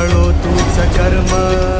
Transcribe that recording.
जाळो तूच कर्म.